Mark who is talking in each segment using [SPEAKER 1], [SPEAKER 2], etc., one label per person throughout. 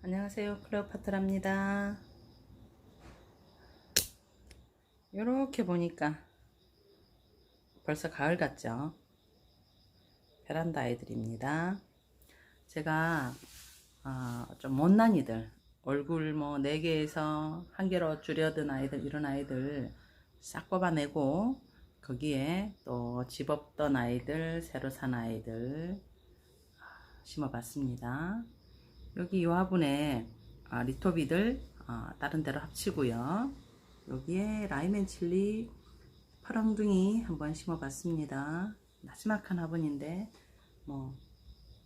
[SPEAKER 1] 안녕하세요. 클레오파트라입니다. 이렇게 보니까 벌써 가을 같죠? 베란다 아이들입니다. 제가 어, 좀 못난이들 얼굴 뭐 4개에서 한 개로 줄여든 아이들 이런 아이들 싹 뽑아내고 거기에 또 집 없던 아이들 새로 산 아이들 심어봤습니다. 여기 이 화분에 아, 리토비들 아, 다른 데로 합치고요. 여기에 라이멘 칠리 파랑둥이 한번 심어봤습니다. 마지막한 화분인데 뭐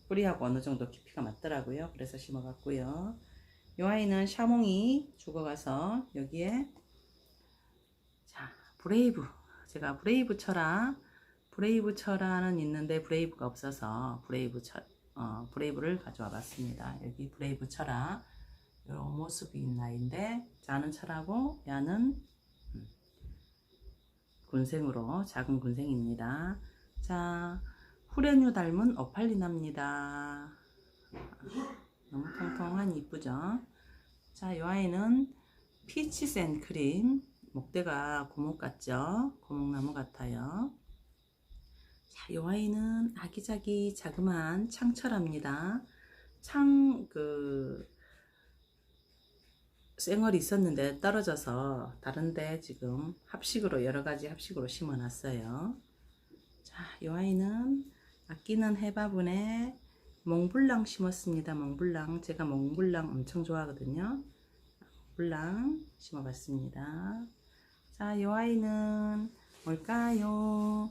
[SPEAKER 1] 뿌리하고 어느 정도 깊이가 맞더라고요. 그래서 심어봤고요. 이 아이는 샤몽이 죽어가서 여기에 자 브레이브 제가 브레이브 철아 브레이브 철아는 있는데 브레이브가 없어서 브레이브 철 어, 브레이브를 가져와 봤습니다. 여기 브레이브 철아 이런 모습이 있는 아이인데 자는 철하고 야는 음, 군생으로 작은 군생입니다. 자 후레뉴 닮은 오팔리나입니다. 너무 통통한 이쁘죠? 자, 이 아이는 피치 sen크림 목대가 고목 같죠? 고목나무 같아요. 자, 이 아이는 아기자기 자그마한 창철합니다. 창, 그, 쌩얼이 있었는데 떨어져서 다른데 지금 합식으로 여러 가지 합식으로 심어 놨어요. 자, 이 아이는 아끼는 해바분에 몽블랑 심었습니다. 몽블랑. 제가 몽블랑 엄청 좋아하거든요. 몽블랑 심어봤습니다. 자, 이 아이는 뭘까요?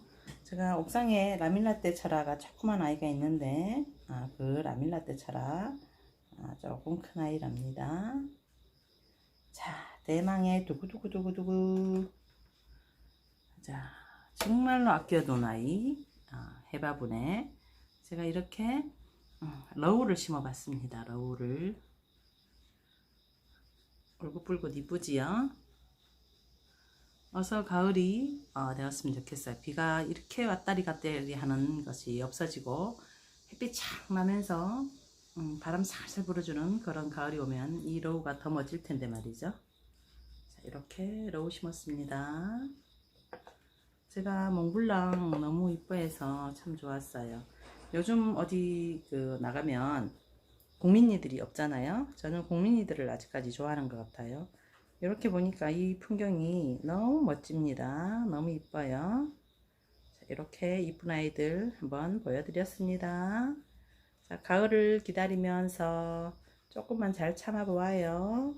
[SPEAKER 1] 제가 옥상에 라밀라떼 철아가 조그만 아이가 있는데, 아, 그 라밀라떼 철아, 아, 조금 큰 아이랍니다. 자, 대망의 두구두구두구두구. 자, 정말로 아껴둔 아이, 아, 해바분에 제가 이렇게 음, 러우를 심어봤습니다. 러우를 울긋불긋 이쁘지요? 어서 가을이 어, 되었으면 좋겠어요. 비가 이렇게 왔다리 갔다리 하는 것이 없어지고 햇빛 착 나면서 음, 바람 살살 불어주는 그런 가을이 오면 이 러우가 더 멋질 텐데 말이죠. 자, 이렇게 러우 심었습니다. 제가 몽블랑 너무 이뻐해서 참 좋았어요. 요즘 어디 그 나가면 국민이들이 없잖아요. 저는 국민이들을 아직까지 좋아하는 것 같아요. 이렇게 보니까 이 풍경이 너무 멋집니다. 너무 이뻐요. 자, 이렇게 이쁜 아이들 한번 보여드렸습니다. 자, 가을을 기다리면서 조금만 잘 참아보아요.